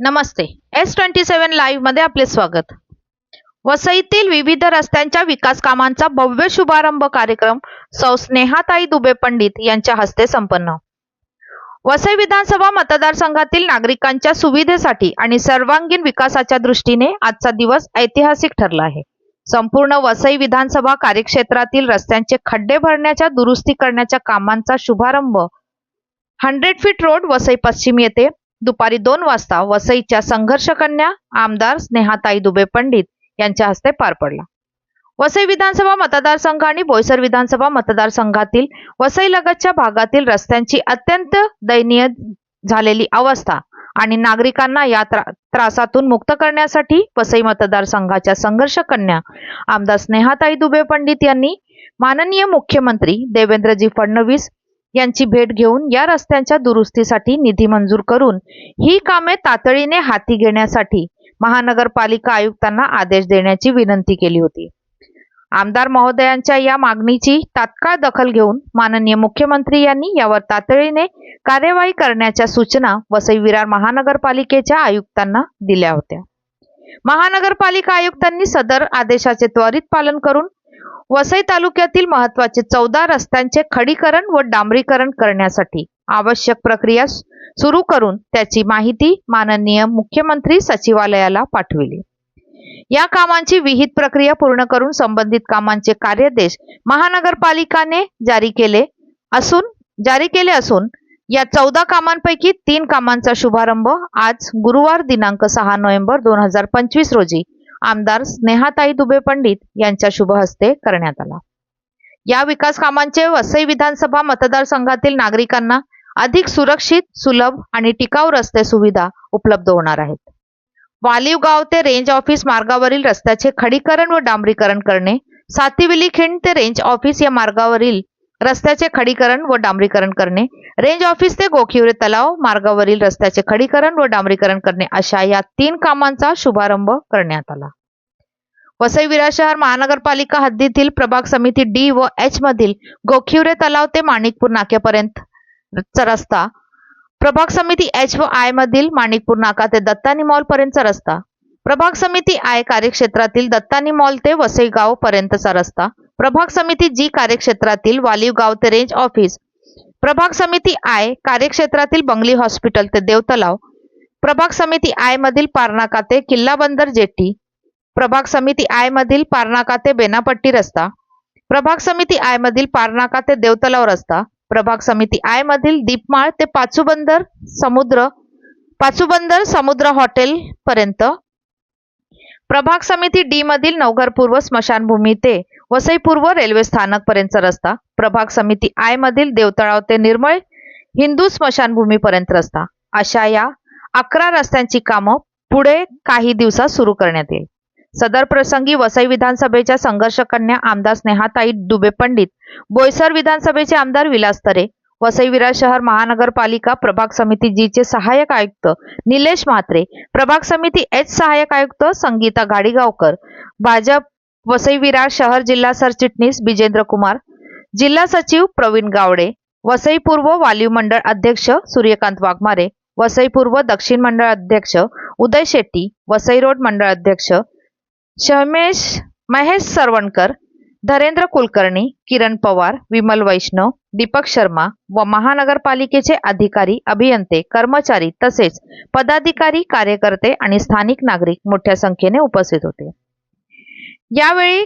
नमस्ते. S twenty seven लाईव्हमध्ये आपले स्वागत. वसईतील विविध रस्त्यांच्या विकास कामांचा भव्य शुभारंभ कार्यक्रम सौ स्नेहाताई दुबे पंडित यांच्या हस्ते संपन्न. वसई विधानसभा मतदारसंघातील नागरिकांच्या सुविधेसाठी आणि सर्वांगीण विकासाच्या दृष्टीने आजचा दिवस ऐतिहासिक ठरला आहे. संपूर्ण वसई विधानसभा कार्यक्षेत्रातील रस्त्यांचे खड्डे भरण्याच्या दुरुस्ती करण्याच्या कामांचा शुभारंभ हंड्रेड फीट रोड वसई पश्चिम येथे दुपारी दोन वाजता वसईच्या संघर्ष कन्या आमदार स्नेहाताई दुबे पंडित यांच्या हस्ते पार पडला. वसई विधानसभा मतदारसंघ आणि बोईसर विधानसभा मतदारसंघातील वसईलगतच्या भागातील रस्त्यांची अत्यंत दयनीय झालेली अवस्था आणि नागरिकांना या त्रा- त्रासातून मुक्त करण्यासाठी वसई मतदारसंघाच्या संघर्ष कन्या आमदार स्नेहाताई दुबे पंडित यांनी माननीय मुख्यमंत्री देवेंद्रजी फडणवीस यांची भेट घेऊन या रस्त्यांच्या दुरुस्तीसाठी निधी मंजूर करून ही कामे तातडीने हाती घेण्यासाठी महानगरपालिका आयुक्तांना आदेश देण्याची विनंती केली होती. आमदार महोदयांच्या या मागणीची तात्काळ दखल घेऊन माननीय मुख्यमंत्री यांनी यावर तातडीने कार्यवाही करण्याच्या सूचना वसई विरार महानगरपालिकेच्या आयुक्तांना दिल्या होत्या. महानगरपालिका आयुक्तांनी सदर आदेशाचे त्वरित पालन करून वसई तालुक्यातील महत्त्वाचे चौदा रस्त्यांचे खडीकरण व डांबरीकरण करण्यासाठी आवश्यक प्रक्रिया सुरू करून त्याची माहिती माननीय मुख्यमंत्री सचिवालयाला पाठविली. या कामांची विहित प्रक्रिया पूर्ण करून संबंधित कामांचे कार्यदेश महानगरपालिकाने जारी केले असून जारी केले असून या चौदा कामांपैकी तीन कामांचा शुभारंभ आज गुरुवार दिनांक सहा नोव्हेंबर दोन हजार पंचवीस रोजी आमदार स्नेहाताई दुबे पंडित यांच्या शुभ हस्ते करण्यात आला. या विकास कामांचे वसई विधानसभा मतदारसंघातील नागरिकांना अधिक सुरक्षित सुलभ आणि टिकाऊ रस्ते सुविधा उपलब्ध होणार आहेत. वालीव गाव ते रेंज ऑफिस मार्गावरील रस्त्याचे खडीकरण व डांबरीकरण करणे सातीविली खिंड ते रेंज ऑफिस या मार्गावरील रस्त्याचे खडीकरण व डांबरीकरण करणे. रेंज ऑफिस ते गोखिवरे तलाव मार्गावरील रस्त्याचे खडीकरण व डांबरीकरण करणे अशा या तीन कामांचा शुभारंभ करण्यात आला. वसई विरार शहर महानगरपालिका हद्दीतील प्रभाग समिती डी व एच मधील गोखिवरे तलाव ते माणिकपूर नाक्यापर्यंत रस्ता. प्रभाग समिती एच व आय मधील माणिकपूर नाका ते दत्तानी मॉल पर्यंतचा रस्ता. प्रभाग समिती आय कार्यक्षेत्रातील दत्तानी मॉल ते वसई गाव पर्यंतचा रस्ता. प्रभाग समिती जी कार्यक्षेत्रातील वालीव गाव ते रेंज ऑफिस प्रभाग समिती आय कार्यक्षेत्रातील बंगली हॉस्पिटल ते देवतलाव. प्रभाग समिती आय मधील पारनाका ते किल्ला बंदर जेट्टी. प्रभाग समिती आय मधील पारनाका ते बेनापट्टी रस्ता. प्रभाग समिती आय मधील पारनाका ते देवतलाव रस्ता. प्रभाग समिती आय मधील दीपमाळ ते पाचूबंदर समुद्र पाचूबंदर समुद्र हॉटेल पर्यंत. प्रभाग समिती डी मधील नवघर पूर्व स्मशानभूमी ते वसई पूर्व रेल्वे स्थानक पर्यंतचा रस्ता प्रभाग समिती आय मधील देवतळाव ते निर्मळ हिंदू स्मशानभूमीपर्यंत रस्ता. अशा या अकरा रस्त्यांची कामं पुढे काही दिवसात सुरू करण्यात येईल. सदर प्रसंगी वसई विधानसभेच्या संघर्ष कन्या आमदार स्नेहाताई दुबे पंडित बोईसर विधानसभेचे आमदार विलास तरे वसई विरार शहर महानगरपालिका प्रभाग समिती जी चे सहाय्यक आयुक्त निलेश म्हात्रे प्रभाग समिती एच सहाय्यक आयुक्त संगीता गाडीगावकर भाजप वसई विरार शहर जिल्हा सरचिटणीस बिजेंद्र कुमार. जिल्हा सचिव प्रवीण गावडे. वसई पूर्व वालीव मंडळ अध्यक्ष सूर्यकांत वाघमारे. वसई पूर्व दक्षिण मंडळ अध्यक्ष उदय शेट्टी. वसई रोड मंडळ अध्यक्ष शमेश महेश सरवणकर. धरेंद्र कुलकर्णी किरण पवार विमल वैष्णव दीपक शर्मा व महानगरपालिकेचे अधिकारी अभियंते कर्मचारी तसेच पदाधिकारी कार्यकर्ते आणि स्थानिक नागरिक मोठ्या संख्येने उपस्थित होते. यावेळी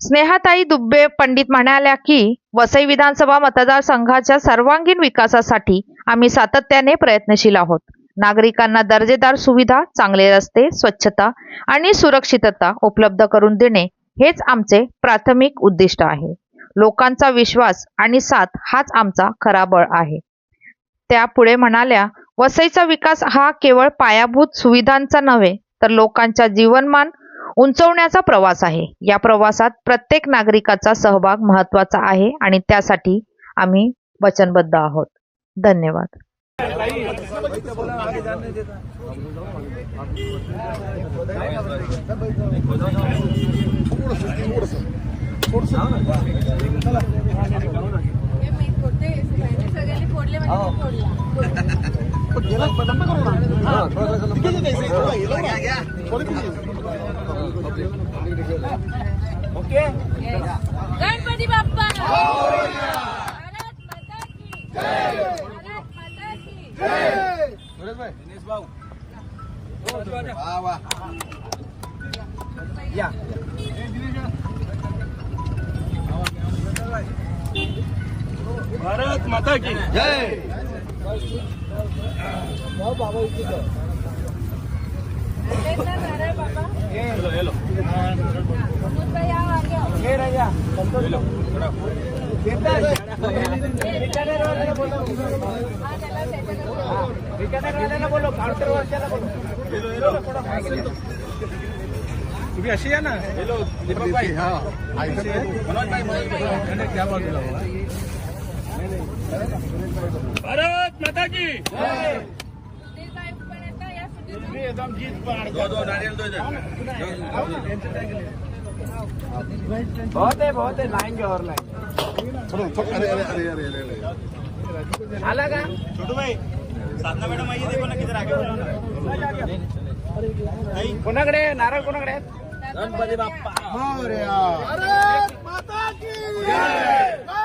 स्नेहाताई दुब्बे पंडित म्हणाल्या की वसई विधानसभा मतदारसंघाच्या सर्वांगीण विकासासाठी आम्ही सातत्याने प्रयत्नशील आहोत. नागरिकांना दर्जेदार सुविधा चांगले रस्ते स्वच्छता आणि सुरक्षितता उपलब्ध करून देणे हेच आमचे प्राथमिक उद्दिष्ट आहे. लोकांचा विश्वास आणि साथ हाच आमचा खरा बळ आहे. त्या पुढे म्हणाल्या वसईचा विकास हा केवळ पायाभूत सुविधांचा नव्हे तर लोकांच्या जीवनमान उंचवण्याचा प्रवास आहे. या प्रवासात प्रत्येक नागरिकाचा सहभाग महत्त्वाचा आहे आणि त्यासाठी आम्ही वचनबद्ध आहोत. धन्यवाद. हे मी फोडते सगळ्यांनी फोडले म्हणजे मी फोडला गणपती बाप्पा भारत माता की भारत माता की भारत माता की भेटला नारळ बाबा मुद्दा या आगे आओ. हा, त्याला त्याच्याकडे बोलवा. तुम्ही अशी या ना दीपक भाई मनोज भाई मनोज भाई त्या बाजूला भारत माता की। बहुत है बहुत है लाएंगे और लाएंगे। अरे अरे अरे अरे अरे आला का? छोटू भाई साधना मॅडम आइए देखो ना किधर आगे बोलो ना कोणाकडे? नारळ कोणाकडे? गणपती बाप्पा। भारत माता की! जय!